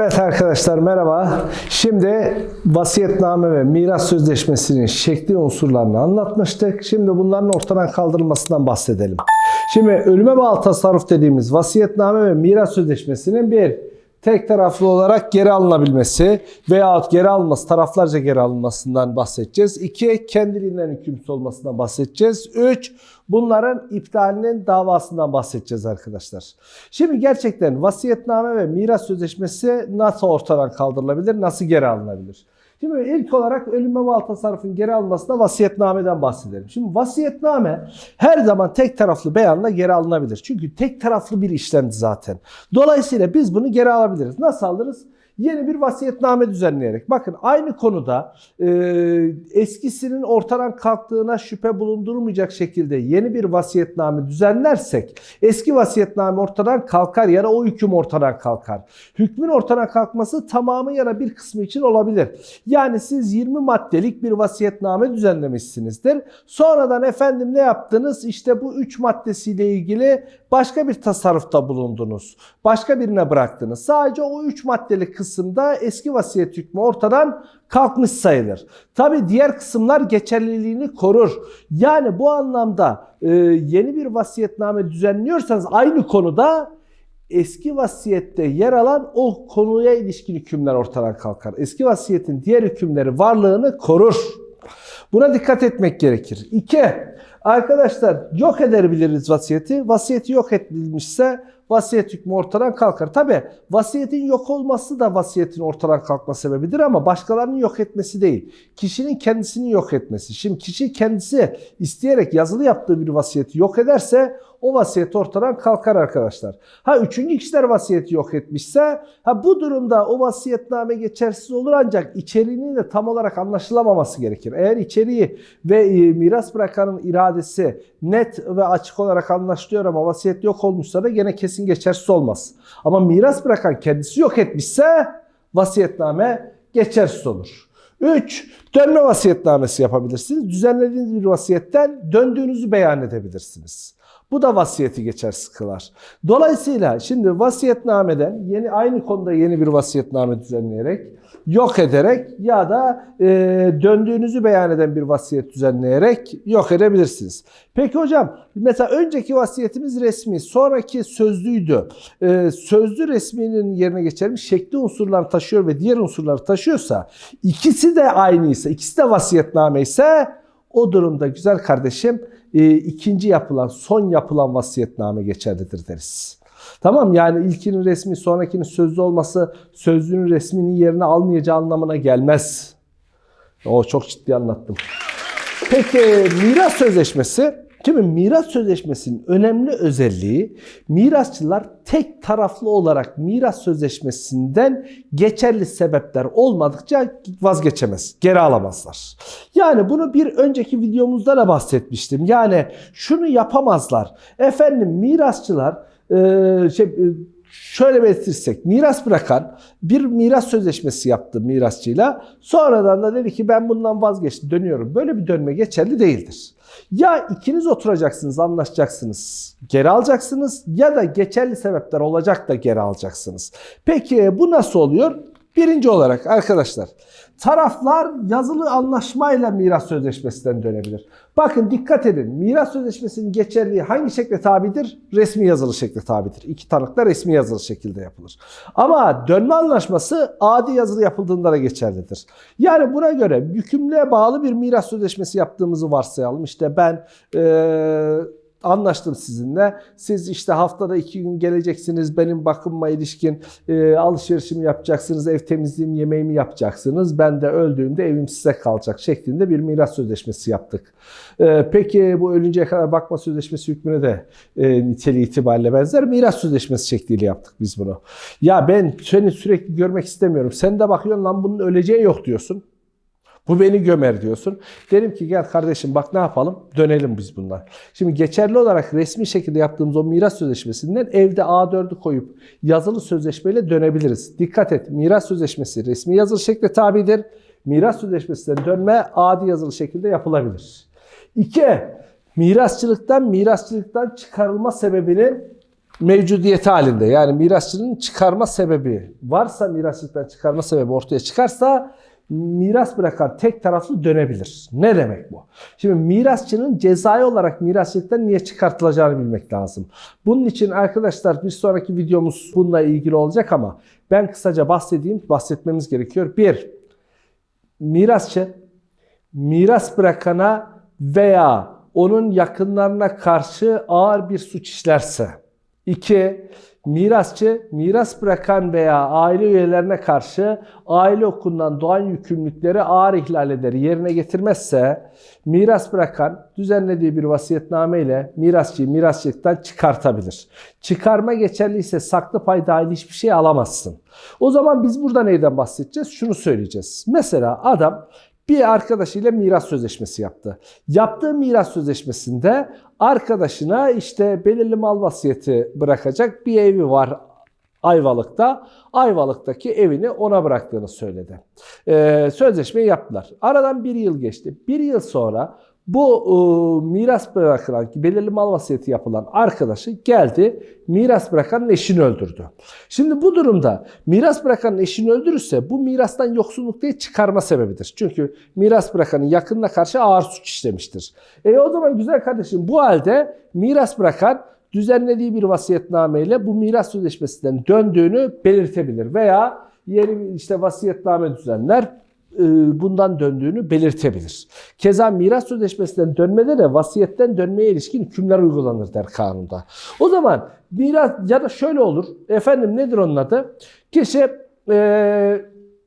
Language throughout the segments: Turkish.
Evet arkadaşlar merhaba. Şimdi vasiyetname ve miras sözleşmesinin şekli unsurlarını anlatmıştık. Şimdi bunların ortadan kaldırılmasından bahsedelim. Şimdi ölüme bağlı tasarruf dediğimiz vasiyetname ve miras sözleşmesinin bir tek taraflı olarak geri alınabilmesi veyahut geri alınması, taraflarca geri alınmasından bahsedeceğiz. İki, kendiliğinden hükümsüz olmasından bahsedeceğiz. Üç, bunların iptalinin davasından bahsedeceğiz arkadaşlar. Şimdi gerçekten vasiyetname ve miras sözleşmesi nasıl ortadan kaldırılabilir, nasıl geri alınabilir? Şimdi ilk olarak ölüme bağlı tasarrufun geri alınmasında vasiyetnameden bahsedelim. Şimdi vasiyetname her zaman tek taraflı beyanla geri alınabilir. Çünkü tek taraflı bir işlemdi zaten. Dolayısıyla biz bunu geri alabiliriz. Nasıl alırız? Yeni bir vasiyetname düzenleyerek. Bakın aynı konuda e, eskisinin ortadan kalktığına şüphe bulundurmayacak şekilde yeni bir vasiyetname düzenlersek eski vasiyetname ortadan kalkar ya da o hüküm ortadan kalkar. Hükmün ortadan kalkması tamamı ya da bir kısmı için olabilir. Yani siz 20 maddelik bir vasiyetname düzenlemişsinizdir. Sonradan efendim ne yaptınız? İşte bu 3 maddesiyle ilgili başka bir tasarrufta bulundunuz. Başka birine bıraktınız. Sadece o 3 maddelik kısımda eski vasiyet hükmü ortadan kalkmış sayılır. Tabi diğer kısımlar geçerliliğini korur. Yani bu anlamda e, yeni bir vasiyetname düzenliyorsanız aynı konuda eski vasiyette yer alan o konuya ilişkin hükümler ortadan kalkar. Eski vasiyetin diğer hükümleri varlığını korur. Buna dikkat etmek gerekir. İki, arkadaşlar yok edebiliriz vasiyeti. Vasiyeti yok edilmişse vasiyet hükmü ortadan kalkar. Tabi vasiyetin yok olması da vasiyetin ortadan kalkma sebebidir ama başkalarının yok etmesi değil. Kişinin kendisini yok etmesi. Şimdi kişi kendisi isteyerek yazılı yaptığı bir vasiyeti yok ederse o vasiyet ortadan kalkar arkadaşlar. Ha üçüncü kişiler vasiyeti yok etmişse ha bu durumda o vasiyetname geçersiz olur ancak içeriğinin de tam olarak anlaşılamaması gerekir. Eğer içeriği ve e, miras bırakanın iradesi net ve açık olarak anlaşılıyor ama vasiyet yok olmuşsa da gene kesin geçersiz olmaz. Ama miras bırakan kendisi yok etmişse vasiyetname geçersiz olur. 3. Dönme vasiyetnamesi yapabilirsiniz. Düzenlediğiniz bir vasiyetten döndüğünüzü beyan edebilirsiniz. Bu da vasiyeti geçersiz kılar. Dolayısıyla şimdi vasiyetnameden yeni aynı konuda yeni bir vasiyetname düzenleyerek, yok ederek ya da e, döndüğünüzü beyan eden bir vasiyet düzenleyerek yok edebilirsiniz. Peki hocam mesela önceki vasiyetimiz resmi, sonraki sözlüydü. E, sözlü resminin yerine geçelim şekli unsurlar taşıyor ve diğer unsurları taşıyorsa ikisi de aynıysa, ikisi de vasiyetname ise o durumda güzel kardeşim e, ikinci yapılan, son yapılan vasiyetname geçerlidir deriz. Tamam yani ilkinin resmi sonrakinin sözlü olması sözlünün resminin yerini almayacağı anlamına gelmez. O çok ciddi anlattım. Peki miras sözleşmesi Şimdi miras sözleşmesinin önemli özelliği mirasçılar tek taraflı olarak miras sözleşmesinden geçerli sebepler olmadıkça vazgeçemez, geri alamazlar. Yani bunu bir önceki videomuzda da bahsetmiştim. Yani şunu yapamazlar. Efendim mirasçılar e, şey, e, şöyle belirtirsek miras bırakan bir miras sözleşmesi yaptı mirasçıyla. Sonradan da dedi ki ben bundan vazgeçtim dönüyorum. Böyle bir dönme geçerli değildir. Ya ikiniz oturacaksınız anlaşacaksınız geri alacaksınız ya da geçerli sebepler olacak da geri alacaksınız. Peki bu nasıl oluyor? Birinci olarak arkadaşlar taraflar yazılı anlaşmayla miras sözleşmesinden dönebilir. Bakın dikkat edin miras sözleşmesinin geçerliği hangi şekle tabidir? Resmi yazılı şekle tabidir. İki tanıkta resmi yazılı şekilde yapılır. Ama dönme anlaşması adi yazılı yapıldığında da geçerlidir. Yani buna göre yükümlüğe bağlı bir miras sözleşmesi yaptığımızı varsayalım. İşte ben... Ee, anlaştım sizinle. Siz işte haftada iki gün geleceksiniz. Benim bakımıma ilişkin e, alışverişimi yapacaksınız. Ev temizliğimi, yemeğimi yapacaksınız. Ben de öldüğümde evim size kalacak şeklinde bir miras sözleşmesi yaptık. E, peki bu ölünceye kadar bakma sözleşmesi hükmüne de e, niteliği itibariyle benzer. Miras sözleşmesi şekliyle yaptık biz bunu. Ya ben seni sürekli görmek istemiyorum. Sen de bakıyorsun lan bunun öleceği yok diyorsun. Bu beni gömer diyorsun. Derim ki gel kardeşim bak ne yapalım? Dönelim biz bundan. Şimdi geçerli olarak resmi şekilde yaptığımız o miras sözleşmesinden evde A4'ü koyup yazılı sözleşmeyle dönebiliriz. Dikkat et miras sözleşmesi resmi yazılı şekilde tabidir. Miras sözleşmesinden dönme adi yazılı şekilde yapılabilir. İki, mirasçılıktan mirasçılıktan çıkarılma sebebinin mevcudiyeti halinde yani mirasçının çıkarma sebebi varsa mirasçılıktan çıkarma sebebi ortaya çıkarsa miras bırakan tek taraflı dönebilir. Ne demek bu? Şimdi mirasçının cezai olarak mirasçılıktan niye çıkartılacağını bilmek lazım. Bunun için arkadaşlar bir sonraki videomuz bununla ilgili olacak ama ben kısaca bahsedeyim, bahsetmemiz gerekiyor. Bir, mirasçı miras bırakana veya onun yakınlarına karşı ağır bir suç işlerse. 2. Mirasçı miras bırakan veya aile üyelerine karşı aile okulundan doğan yükümlülükleri ağır ihlal eder, yerine getirmezse miras bırakan düzenlediği bir vasiyetname ile mirasçıyı mirasçılıktan çıkartabilir. Çıkarma geçerliyse saklı pay dahil hiçbir şey alamazsın. O zaman biz burada neyden bahsedeceğiz? Şunu söyleyeceğiz. Mesela adam bir arkadaşıyla miras sözleşmesi yaptı. Yaptığı miras sözleşmesinde arkadaşına işte belirli mal vasiyeti bırakacak bir evi var Ayvalık'ta. Ayvalık'taki evini ona bıraktığını söyledi. Ee, sözleşmeyi yaptılar. Aradan bir yıl geçti. Bir yıl sonra bu e, miras bırakılan, belirli mal vasiyeti yapılan arkadaşı geldi, miras bırakanın eşini öldürdü. Şimdi bu durumda miras bırakanın eşini öldürürse bu mirastan yoksunluk değil çıkarma sebebidir. Çünkü miras bırakanın yakınına karşı ağır suç işlemiştir. E o zaman güzel kardeşim bu halde miras bırakan düzenlediği bir vasiyetnameyle bu miras sözleşmesinden döndüğünü belirtebilir veya yeni işte vasiyetname düzenler bundan döndüğünü belirtebilir. Keza miras sözleşmesinden dönmede de vasiyetten dönmeye ilişkin hükümler uygulanır der kanunda. O zaman miras ya da şöyle olur. Efendim nedir onun adı? Kişi e,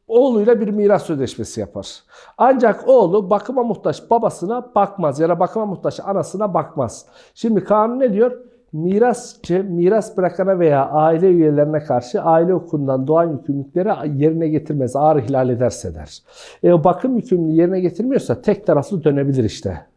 oğluyla bir miras sözleşmesi yapar. Ancak oğlu bakıma muhtaç babasına bakmaz ya da bakıma muhtaç anasına bakmaz. Şimdi kanun ne diyor? Mirasçı, miras bırakana veya aile üyelerine karşı aile hukukundan doğan yükümlülükleri yerine getirmez, ağır ihlal ederse der. E, bakım yükümlülüğü yerine getirmiyorsa tek taraflı dönebilir işte.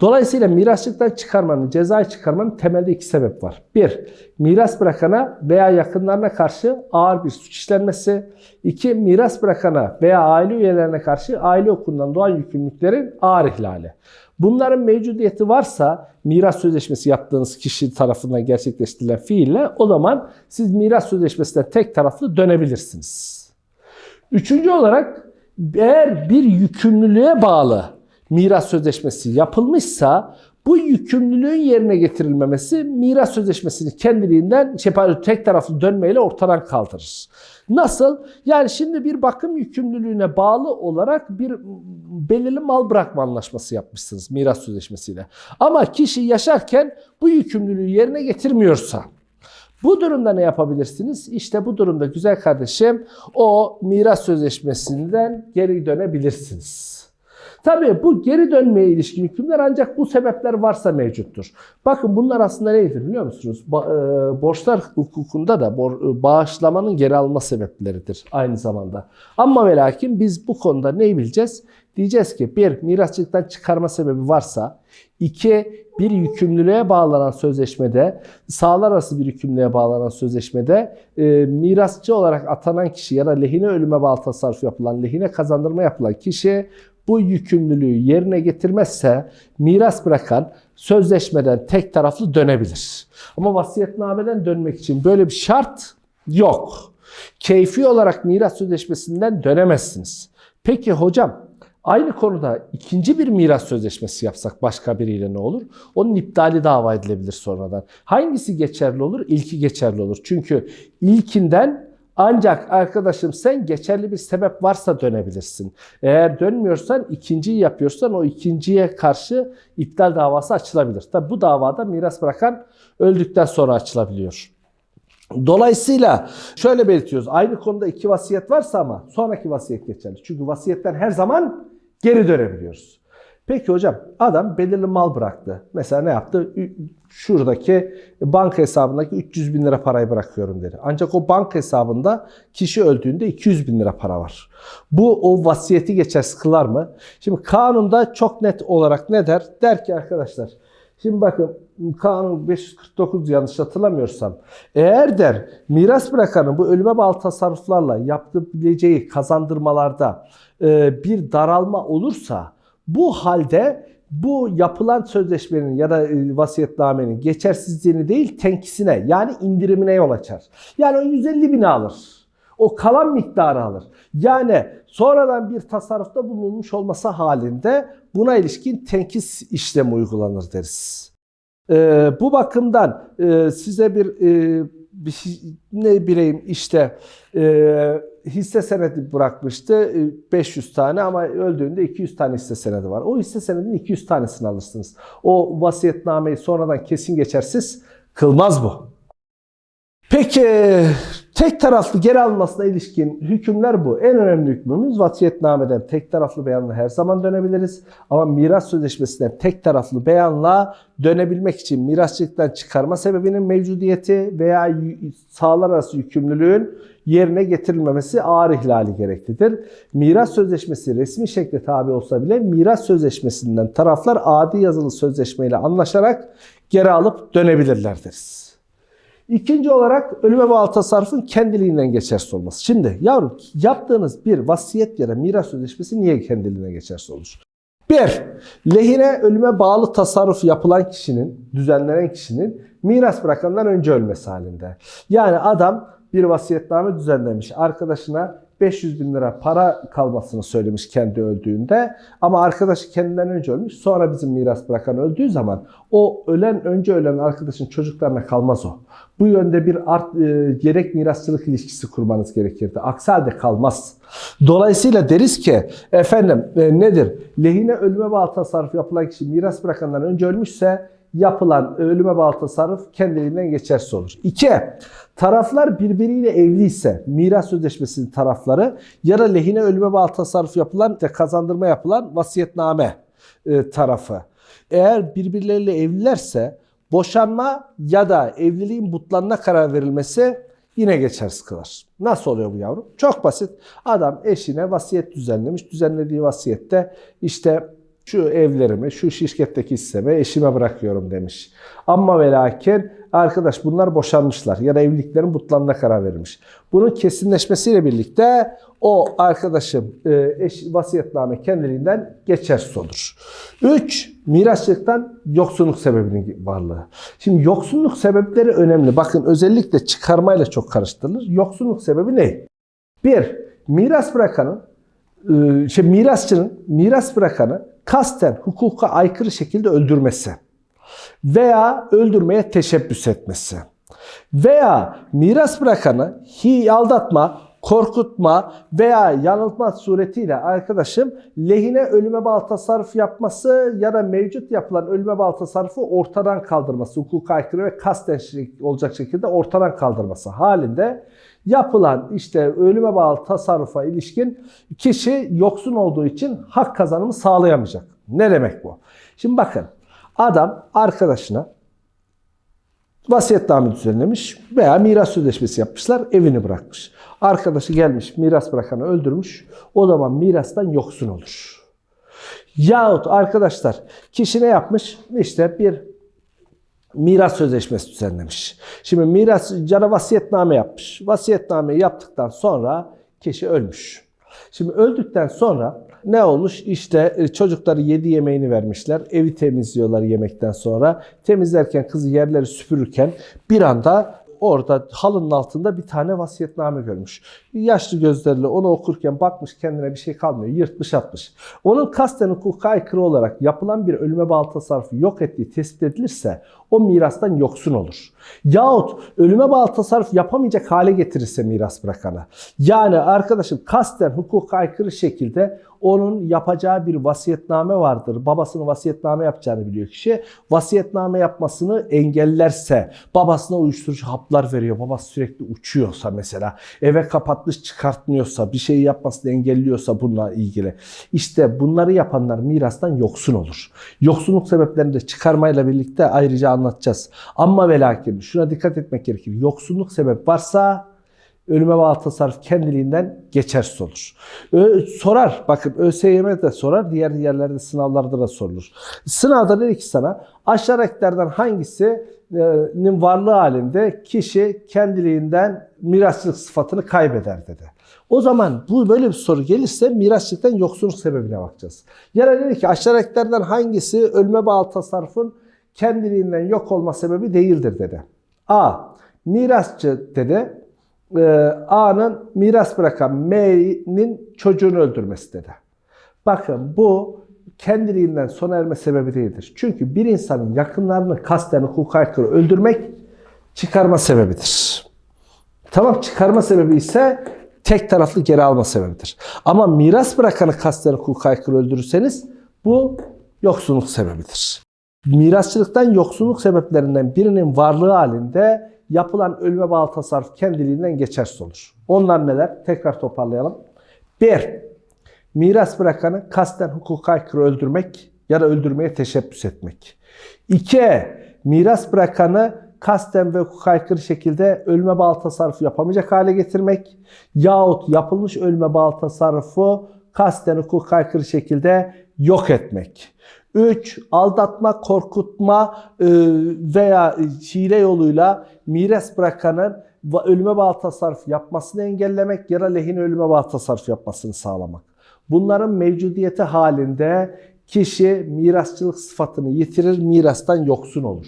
Dolayısıyla mirasçılıktan çıkarmanın, cezayı çıkarmanın temelde iki sebep var. Bir, miras bırakana veya yakınlarına karşı ağır bir suç işlenmesi. İki, miras bırakana veya aile üyelerine karşı aile hukukundan doğan yükümlülüklerin ağır ihlali. Bunların mevcudiyeti varsa miras sözleşmesi yaptığınız kişi tarafından gerçekleştirilen fiille o zaman siz miras sözleşmesinden tek taraflı dönebilirsiniz. Üçüncü olarak eğer bir yükümlülüğe bağlı miras sözleşmesi yapılmışsa bu yükümlülüğün yerine getirilmemesi miras sözleşmesini kendiliğinden şey, tek taraflı dönmeyle ortadan kaldırır. Nasıl? Yani şimdi bir bakım yükümlülüğüne bağlı olarak bir belirli mal bırakma anlaşması yapmışsınız miras sözleşmesiyle. Ama kişi yaşarken bu yükümlülüğü yerine getirmiyorsa bu durumda ne yapabilirsiniz? İşte bu durumda güzel kardeşim o miras sözleşmesinden geri dönebilirsiniz. Tabii bu geri dönmeye ilişkin hükümler ancak bu sebepler varsa mevcuttur. Bakın bunlar aslında nedir biliyor musunuz? Ba- e, borçlar hukukunda da bor- bağışlamanın geri alma sebepleridir aynı zamanda. Ama ve lakin biz bu konuda neyi bileceğiz? Diyeceğiz ki bir, mirasçılıktan çıkarma sebebi varsa, iki, bir yükümlülüğe bağlanan sözleşmede, sağlar arası bir yükümlülüğe bağlanan sözleşmede e, mirasçı olarak atanan kişi ya da lehine ölüme bağlı tasarruf yapılan, lehine kazandırma yapılan kişi bu yükümlülüğü yerine getirmezse miras bırakan sözleşmeden tek taraflı dönebilir. Ama vasiyetnameden dönmek için böyle bir şart yok. Keyfi olarak miras sözleşmesinden dönemezsiniz. Peki hocam aynı konuda ikinci bir miras sözleşmesi yapsak başka biriyle ne olur? Onun iptali dava edilebilir sonradan. Hangisi geçerli olur? İlki geçerli olur. Çünkü ilkinden ancak arkadaşım sen geçerli bir sebep varsa dönebilirsin. Eğer dönmüyorsan ikinciyi yapıyorsan o ikinciye karşı iptal davası açılabilir. Tabi bu davada miras bırakan öldükten sonra açılabiliyor. Dolayısıyla şöyle belirtiyoruz. Aynı konuda iki vasiyet varsa ama sonraki vasiyet geçerli. Çünkü vasiyetten her zaman geri dönebiliyoruz. Peki hocam adam belirli mal bıraktı. Mesela ne yaptı? Şuradaki banka hesabındaki 300 bin lira parayı bırakıyorum dedi. Ancak o banka hesabında kişi öldüğünde 200 bin lira para var. Bu o vasiyeti geçersiz kılar mı? Şimdi kanunda çok net olarak ne der? Der ki arkadaşlar Şimdi bakın kanun 549 yanlış hatırlamıyorsam. Eğer der miras bırakanın bu ölüme bağlı tasarruflarla yaptırabileceği kazandırmalarda e, bir daralma olursa bu halde bu yapılan sözleşmenin ya da e, vasiyetnamenin geçersizliğini değil tenkisine yani indirimine yol açar. Yani o 150 bin alır. O kalan miktarı alır. Yani sonradan bir tasarrufta bulunmuş olması halinde buna ilişkin tenkis işlemi uygulanır deriz. Ee, bu bakımdan e, size bir, e, bir şey- ne bileyim işte e, hisse senedi bırakmıştı e, 500 tane ama öldüğünde 200 tane hisse senedi var. O hisse senedinin 200 tanesini alırsınız. O vasiyetnameyi sonradan kesin geçersiz kılmaz bu. Peki tek taraflı geri alınmasına ilişkin hükümler bu. En önemli hükmümüz vasiyetnameden tek taraflı beyanla her zaman dönebiliriz. Ama miras sözleşmesinden tek taraflı beyanla dönebilmek için mirasçılıktan çıkarma sebebinin mevcudiyeti veya sahalar arası yükümlülüğün yerine getirilmemesi ağır ihlali gereklidir. Miras sözleşmesi resmi şekle tabi olsa bile miras sözleşmesinden taraflar adi yazılı sözleşmeyle anlaşarak geri alıp dönebilirler deriz. İkinci olarak ölüme bağlı tasarrufun kendiliğinden geçersiz olması. Şimdi yavrum yaptığınız bir vasiyet ya da miras sözleşmesi niye kendiliğinden geçersiz olur? Bir, lehine ölüme bağlı tasarruf yapılan kişinin, düzenlenen kişinin miras bırakandan önce ölmesi halinde. Yani adam bir vasiyetname düzenlemiş. Arkadaşına 500 bin lira para kalmasını söylemiş kendi öldüğünde. Ama arkadaşı kendinden önce ölmüş. Sonra bizim miras bırakan öldüğü zaman o ölen önce ölen arkadaşın çocuklarına kalmaz o. Bu yönde bir art, e, gerek mirasçılık ilişkisi kurmanız gerekirdi. Aksi halde kalmaz. Dolayısıyla deriz ki efendim e, nedir? Lehine ölüme bağlı tasarruf yapılan kişi miras bırakandan önce ölmüşse yapılan ölüme bağlı tasarruf kendiliğinden geçersiz olur. İki, taraflar birbiriyle evliyse miras sözleşmesinin tarafları ya da lehine ölüme bağlı tasarruf yapılan ve kazandırma yapılan vasiyetname e, tarafı. Eğer birbirleriyle evlilerse boşanma ya da evliliğin butlanına karar verilmesi yine geçersiz kılar. Nasıl oluyor bu yavrum? Çok basit. Adam eşine vasiyet düzenlemiş. Düzenlediği vasiyette işte şu evlerimi, şu şirketteki hissemi eşime bırakıyorum demiş. Ama ve lakin arkadaş bunlar boşanmışlar ya da evliliklerin butlanına karar verilmiş. Bunun kesinleşmesiyle birlikte o arkadaşım e, eş, vasiyetname kendiliğinden geçersiz olur. 3. Mirasçılıktan yoksunluk sebebinin varlığı. Şimdi yoksunluk sebepleri önemli. Bakın özellikle çıkarmayla çok karıştırılır. Yoksunluk sebebi ne? Bir, miras bırakanın e, şey mirasçının miras bırakanı kasten hukuka aykırı şekilde öldürmesi veya öldürmeye teşebbüs etmesi veya miras bırakanı hi aldatma, korkutma veya yanıltma suretiyle arkadaşım lehine ölüme bağlı tasarruf yapması ya da mevcut yapılan ölüme bağlı tasarrufu ortadan kaldırması, hukuka aykırı ve kasten olacak şekilde ortadan kaldırması halinde yapılan işte ölüme bağlı tasarrufa ilişkin kişi yoksun olduğu için hak kazanımı sağlayamayacak. Ne demek bu? Şimdi bakın adam arkadaşına vasiyetname düzenlemiş veya miras sözleşmesi yapmışlar, evini bırakmış. Arkadaşı gelmiş, miras bırakanı öldürmüş. O zaman mirastan yoksun olur. Yahut arkadaşlar kişi ne yapmış? İşte bir miras sözleşmesi düzenlemiş. Şimdi miras cana vasiyetname yapmış. Vasiyetnameyi yaptıktan sonra kişi ölmüş. Şimdi öldükten sonra ne olmuş? İşte e, çocukları yedi yemeğini vermişler. Evi temizliyorlar yemekten sonra. Temizlerken kızı yerleri süpürürken bir anda orada halının altında bir tane vasiyetname görmüş. Yaşlı gözlerle onu okurken bakmış kendine bir şey kalmıyor. Yırtmış atmış. Onun kasten hukuka aykırı olarak yapılan bir ölüme bağlı tasarrufu yok ettiği tespit edilirse o mirastan yoksun olur. Yahut ölüme bağlı tasarruf yapamayacak hale getirirse miras bırakanı. Yani arkadaşım kasten hukuka aykırı şekilde onun yapacağı bir vasiyetname vardır. Babasının vasiyetname yapacağını biliyor kişi. Vasiyetname yapmasını engellerse, babasına uyuşturucu haplar veriyor, babası sürekli uçuyorsa mesela, eve kapatmış çıkartmıyorsa, bir şey yapmasını engelliyorsa bununla ilgili. İşte bunları yapanlar mirastan yoksun olur. Yoksunluk sebeplerini de çıkarmayla birlikte ayrıca anlatacağız. Ama ve lakin şuna dikkat etmek gerekir. Yoksunluk sebep varsa Ölüme bağlı tasarruf kendiliğinden geçersiz olur. Ö- sorar, bakın ÖSYM de sorar, diğer yerlerde sınavlarda da sorulur. Sınavda dedi ki sana aşağıdakilerden hangisinin varlığı halinde kişi kendiliğinden mirasçılık sıfatını kaybeder dedi. O zaman bu böyle bir soru gelirse mirasçılıktan yoksunluk sebebine bakacağız. Yani dedi ki aşağıdakilerden hangisi ölüme bağlı tasarrufun kendiliğinden yok olma sebebi değildir dedi. A. Mirasçı dedi. E, A'nın miras bırakan M'nin çocuğunu öldürmesi dedi. Bakın bu kendiliğinden sona erme sebebi değildir. Çünkü bir insanın yakınlarını kasten hukuka aykırı öldürmek çıkarma sebebidir. Tamam çıkarma sebebi ise tek taraflı geri alma sebebidir. Ama miras bırakanı kasten hukuka aykırı öldürürseniz bu yoksunluk sebebidir. Mirasçılıktan yoksunluk sebeplerinden birinin varlığı halinde yapılan ölüme bağlı tasarruf kendiliğinden geçersiz olur. Onlar neler? Tekrar toparlayalım. 1. Miras bırakanı kasten hukuka aykırı öldürmek ya da öldürmeye teşebbüs etmek. 2. Miras bırakanı kasten ve hukuka aykırı şekilde ölüme bağlı tasarrufu yapamayacak hale getirmek yahut yapılmış ölüme bağlı tasarrufu kasten hukuka aykırı şekilde yok etmek. 3. Aldatma, korkutma e, veya hile yoluyla miras bırakanın ölüme bağlı tasarruf yapmasını engellemek ya da lehine ölüme bağlı tasarruf yapmasını sağlamak. Bunların mevcudiyeti halinde kişi mirasçılık sıfatını yitirir, mirastan yoksun olur.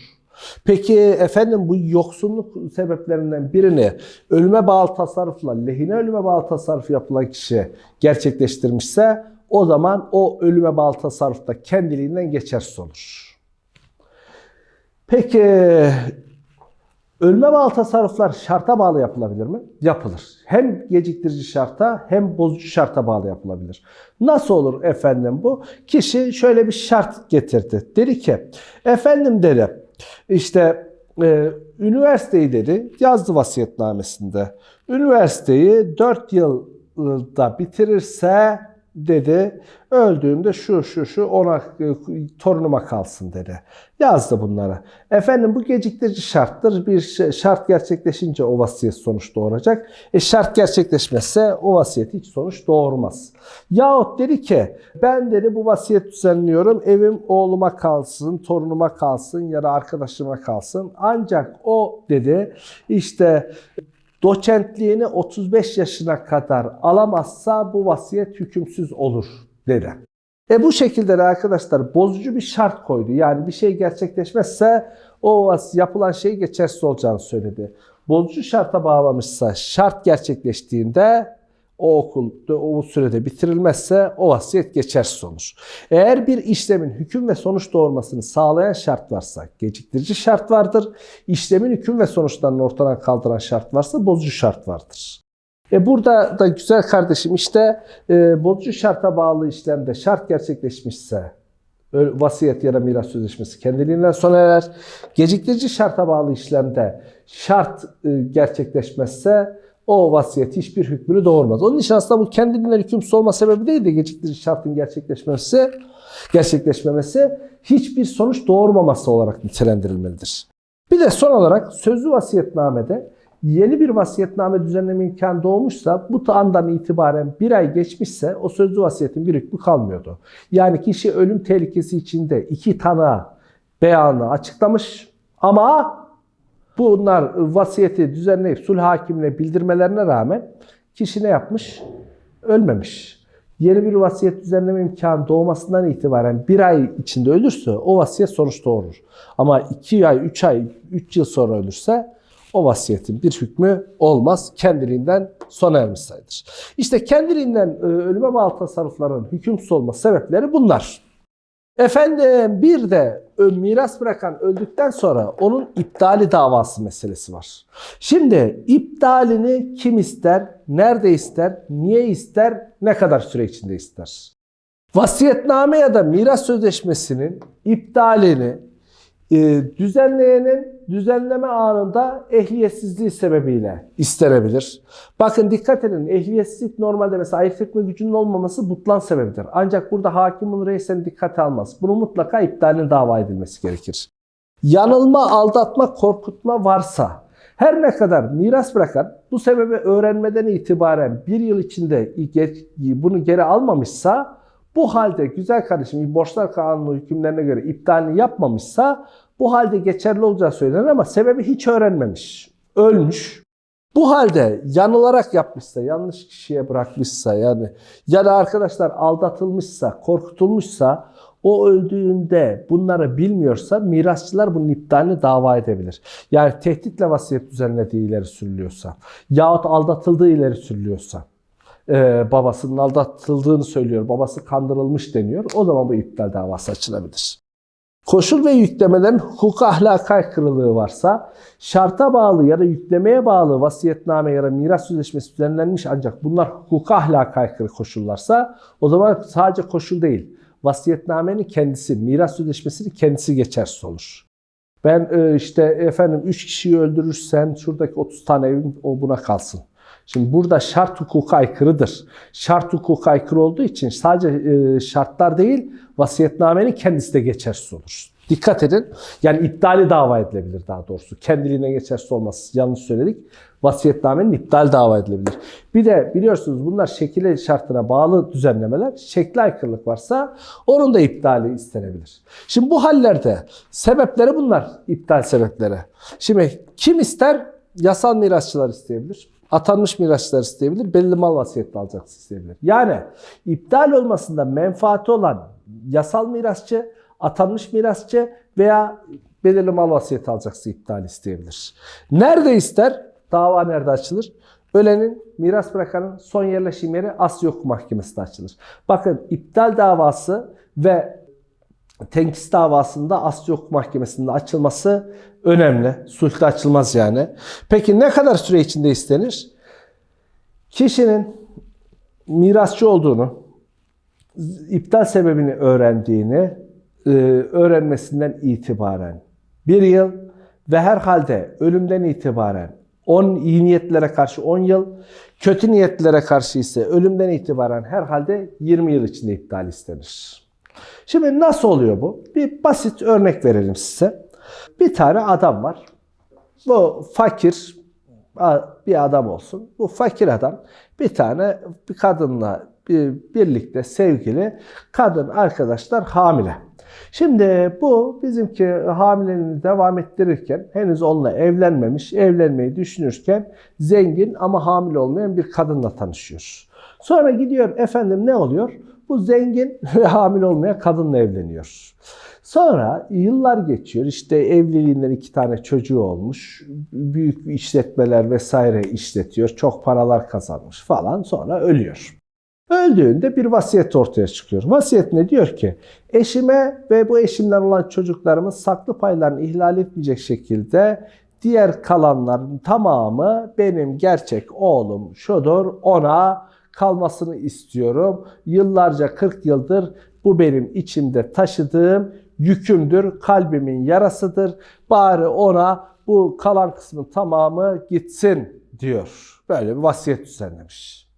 Peki efendim bu yoksunluk sebeplerinden birini ölüme bağlı tasarrufla lehine ölüme bağlı tasarruf yapılan kişi gerçekleştirmişse o zaman o ölüme bağlı tasarruf da kendiliğinden geçersiz olur. Peki ölüme bağlı tasarruflar şarta bağlı yapılabilir mi? Yapılır. Hem geciktirici şarta hem bozucu şarta bağlı yapılabilir. Nasıl olur efendim bu? Kişi şöyle bir şart getirdi. Dedi ki efendim dedi işte e, üniversiteyi dedi yazdı vasiyetnamesinde. Üniversiteyi 4 yılda bitirirse dedi öldüğümde şu şu şu ona e, torunuma kalsın dedi. Yazdı bunları. Efendim bu geciktirici şarttır. Bir şart gerçekleşince o vasiyet sonuç doğuracak. E şart gerçekleşmezse o vasiyet hiç sonuç doğurmaz. Yahut dedi ki ben dedi bu vasiyet düzenliyorum. Evim oğluma kalsın, torunuma kalsın ya da arkadaşıma kalsın. Ancak o dedi işte doçentliğini 35 yaşına kadar alamazsa bu vasiyet hükümsüz olur dedi. E bu şekilde de arkadaşlar bozucu bir şart koydu. Yani bir şey gerçekleşmezse o yapılan şey geçersiz olacağını söyledi. Bozucu şarta bağlamışsa şart gerçekleştiğinde o okul o sürede bitirilmezse o vasiyet geçersiz olur. Eğer bir işlemin hüküm ve sonuç doğurmasını sağlayan şart varsa geciktirici şart vardır. İşlemin hüküm ve sonuçlarını ortadan kaldıran şart varsa bozucu şart vardır. E burada da güzel kardeşim işte e, bozucu şarta bağlı işlemde şart gerçekleşmişse vasiyet ya da miras sözleşmesi kendiliğinden sona erer. Geciktirici şarta bağlı işlemde şart e, gerçekleşmezse o vasiyet hiçbir hükmünü doğurmaz. Onun için aslında bu kendiliğinden hükümsüz olma sebebi değil de geciktirici şartın gerçekleşmesi, gerçekleşmemesi hiçbir sonuç doğurmaması olarak nitelendirilmelidir. Bir de son olarak sözlü vasiyetnamede yeni bir vasiyetname düzenleme imkanı doğmuşsa bu andan itibaren bir ay geçmişse o sözlü vasiyetin bir hükmü kalmıyordu. Yani kişi ölüm tehlikesi içinde iki tanığa beyanı açıklamış ama bunlar vasiyeti düzenleyip sulh hakimine bildirmelerine rağmen kişi ne yapmış? Ölmemiş. Yeni bir vasiyet düzenleme imkanı doğmasından itibaren bir ay içinde ölürse o vasiyet sonuç doğurur. Ama iki ay, üç ay, üç yıl sonra ölürse o vasiyetin bir hükmü olmaz. Kendiliğinden sona ermiş sayılır. İşte kendiliğinden e, ölüme bağlı tasarrufların hükümsüz olma sebepleri bunlar. Efendim bir de miras bırakan öldükten sonra onun iptali davası meselesi var. Şimdi iptalini kim ister, nerede ister, niye ister, ne kadar süre içinde ister? Vasiyetname ya da miras sözleşmesinin iptalini e, düzenleyenin düzenleme anında ehliyetsizliği sebebiyle istenebilir. Bakın dikkat edin ehliyetsizlik normalde mesela ayırt gücünün olmaması butlan sebebidir. Ancak burada hakimin reisen dikkate almaz. Bunu mutlaka iptalin dava edilmesi gerekir. Yanılma, aldatma, korkutma varsa Her ne kadar miras bırakan bu sebebi öğrenmeden itibaren bir yıl içinde bunu geri almamışsa bu halde güzel kardeşim borçlar kanunu hükümlerine göre iptalini yapmamışsa bu halde geçerli olacağı söylenir ama sebebi hiç öğrenmemiş. Ölmüş. Bu halde yanılarak yapmışsa, yanlış kişiye bırakmışsa yani ya da arkadaşlar aldatılmışsa, korkutulmuşsa o öldüğünde bunları bilmiyorsa mirasçılar bunun iptalini dava edebilir. Yani tehditle vasiyet düzenlediği ileri sürülüyorsa yahut aldatıldığı ileri sürülüyorsa e, babasının aldatıldığını söylüyor, babası kandırılmış deniyor. O zaman bu iptal davası açılabilir. Koşul ve yüklemelerin hukuk ahlaka aykırılığı varsa, şarta bağlı ya da yüklemeye bağlı vasiyetname ya da miras sözleşmesi düzenlenmiş ancak bunlar hukuk ahlaka aykırı koşullarsa o zaman sadece koşul değil, vasiyetnamenin kendisi, miras sözleşmesinin kendisi geçersiz olur. Ben e, işte efendim 3 kişiyi öldürürsen şuradaki 30 tane evin o buna kalsın. Şimdi burada şart hukuka aykırıdır. Şart hukuka aykırı olduğu için sadece e, şartlar değil, vasiyetnamenin kendisi de geçersiz olur. Dikkat edin. Yani iptali dava edilebilir daha doğrusu. Kendiliğine geçersiz olmaz. Yanlış söyledik. Vasiyetnamenin iptal dava edilebilir. Bir de biliyorsunuz bunlar şekile şartına bağlı düzenlemeler. Şekle aykırılık varsa onun da iptali istenebilir. Şimdi bu hallerde sebepleri bunlar. iptal sebepleri. Şimdi kim ister? Yasal mirasçılar isteyebilir. Atanmış mirasçılar isteyebilir. Belli mal vasiyetli alacaksı isteyebilir. Yani iptal olmasında menfaati olan yasal mirasçı, atanmış mirasçı veya belirli mal vasiyeti alacaksa iptal isteyebilir. Nerede ister? Dava nerede açılır? Ölenin, miras bırakanın son yerleşim yeri Asya Hukuk Mahkemesi'nde açılır. Bakın iptal davası ve tenkis davasında Asya Hukuk Mahkemesi'nde açılması önemli. Sulhta açılmaz yani. Peki ne kadar süre içinde istenir? Kişinin mirasçı olduğunu, iptal sebebini öğrendiğini e, öğrenmesinden itibaren bir yıl ve herhalde ölümden itibaren 10 iyi niyetlere karşı 10 yıl, kötü niyetlere karşı ise ölümden itibaren herhalde 20 yıl içinde iptal istenir. Şimdi nasıl oluyor bu? Bir basit örnek verelim size. Bir tane adam var. Bu fakir bir adam olsun. Bu fakir adam bir tane bir kadınla bir, birlikte sevgili kadın arkadaşlar hamile. Şimdi bu bizimki hamileliğini devam ettirirken henüz onunla evlenmemiş, evlenmeyi düşünürken zengin ama hamile olmayan bir kadınla tanışıyor. Sonra gidiyor efendim ne oluyor? Bu zengin hamile olmayan kadınla evleniyor. Sonra yıllar geçiyor. İşte evliliğinden iki tane çocuğu olmuş. Büyük işletmeler vesaire işletiyor. Çok paralar kazanmış falan. Sonra ölüyor. Öldüğünde bir vasiyet ortaya çıkıyor. Vasiyet ne diyor ki? Eşime ve bu eşimden olan çocuklarımın saklı paylarını ihlal etmeyecek şekilde diğer kalanların tamamı benim gerçek oğlum şudur ona kalmasını istiyorum. Yıllarca 40 yıldır bu benim içimde taşıdığım yükümdür, kalbimin yarasıdır. Bari ona bu kalan kısmın tamamı gitsin diyor. Böyle bir vasiyet düzenlemiş.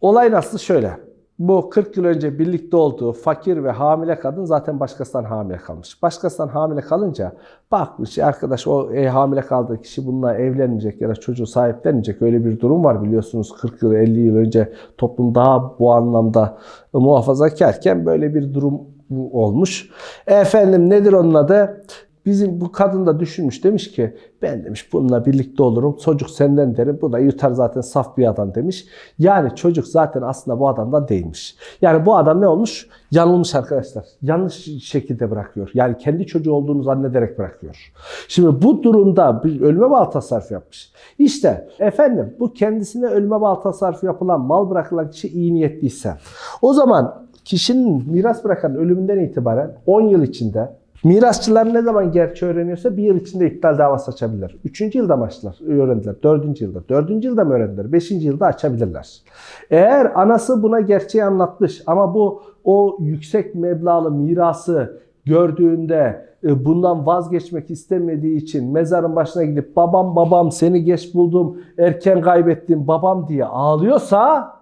Olay nasıl şöyle. Bu 40 yıl önce birlikte olduğu fakir ve hamile kadın zaten başkasından hamile kalmış. Başkasından hamile kalınca bakmış arkadaş o e, hamile kaldığı kişi bununla evlenmeyecek ya da çocuğu sahiplenmeyecek. Öyle bir durum var biliyorsunuz 40 yıl 50 yıl önce toplum daha bu anlamda muhafazakarken böyle bir durum olmuş. Efendim nedir onun adı? Bizim bu kadın da düşünmüş demiş ki ben demiş bununla birlikte olurum. Çocuk senden derim. Bu da yutar zaten saf bir adam demiş. Yani çocuk zaten aslında bu adamdan değilmiş. Yani bu adam ne olmuş? Yanılmış arkadaşlar. Yanlış şekilde bırakıyor. Yani kendi çocuğu olduğunu zannederek bırakıyor. Şimdi bu durumda bir ölüme bağlı tasarruf yapmış. İşte efendim bu kendisine ölüme bağlı tasarruf yapılan mal bırakılan kişi iyi niyetliyse o zaman kişinin miras bırakan ölümünden itibaren 10 yıl içinde Mirasçılar ne zaman gerçeği öğreniyorsa bir yıl içinde iptal davası açabilirler. Üçüncü yılda mı açtılar, öğrendiler? Dördüncü yılda. Dördüncü yılda mı öğrendiler? Beşinci yılda açabilirler. Eğer anası buna gerçeği anlatmış ama bu o yüksek meblağlı mirası gördüğünde e, bundan vazgeçmek istemediği için mezarın başına gidip babam babam seni geç buldum, erken kaybettim babam diye ağlıyorsa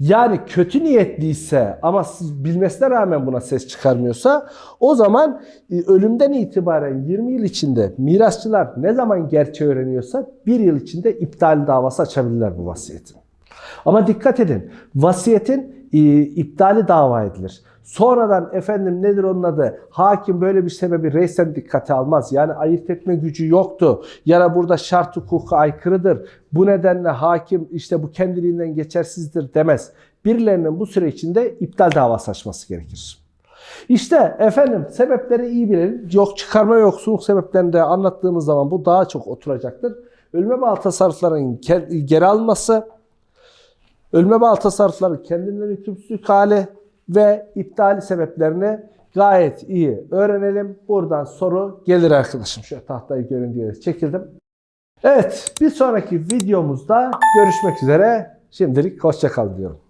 yani kötü niyetliyse ama bilmesine rağmen buna ses çıkarmıyorsa o zaman e, ölümden itibaren 20 yıl içinde mirasçılar ne zaman gerçeği öğreniyorsa bir yıl içinde iptal davası açabilirler bu vasiyetin. Ama dikkat edin vasiyetin e, iptali dava edilir. Sonradan efendim nedir onun adı? Hakim böyle bir sebebi reysen dikkate almaz. Yani ayırt etme gücü yoktu. Ya da burada şart hukuka aykırıdır. Bu nedenle hakim işte bu kendiliğinden geçersizdir demez. Birilerinin bu süre içinde iptal davası açması gerekir. İşte efendim sebepleri iyi bilelim. Yok çıkarma yoksulluk sebeplerini de anlattığımız zaman bu daha çok oturacaktır. Ölüme bağlı tasarrufların geri alınması, ölüme bağlı tasarrufların kendinden hükümsüzlük hali ve iptali sebeplerini gayet iyi öğrenelim. Buradan soru gelir arkadaşım. Şöyle tahtayı görün diye çekildim. Evet bir sonraki videomuzda görüşmek üzere. Şimdilik hoşçakalın diyorum.